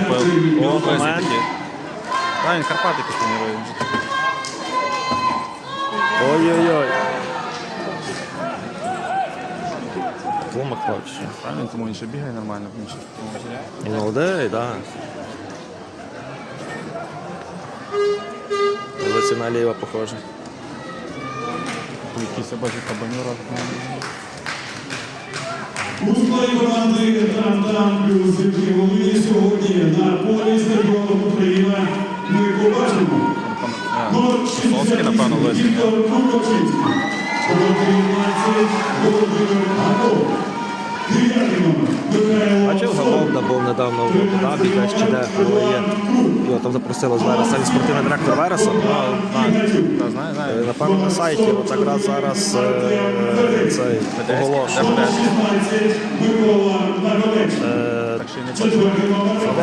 виступив. О, Ось момент. Та, він Карпатики тренує. Ой-ой-ой. Клумак хоче. Правильно, тому він ще бігає нормально. Він ще- І молодий, так. Да. на ліва похоже. Якийсь я бачу кабанюра. Складі команди Там-Там плюс Дмитрий Волині сьогодні на полі стадіону Україна. Ми побачимо. Номер Сосовський, напевно, 68 лежить. Віктор Курковчинський, 19 Володимир Гаков, 9 номер. Михайло Бачив, Сорок, був недавно в Абу-Дабі, десь чи де, але є. Його там запросили з Вереса, він спортивний директор Вереса. Е. Напевно, на сайті, от якраз зараз е, цей оголошує. 16 Так що і не бачу.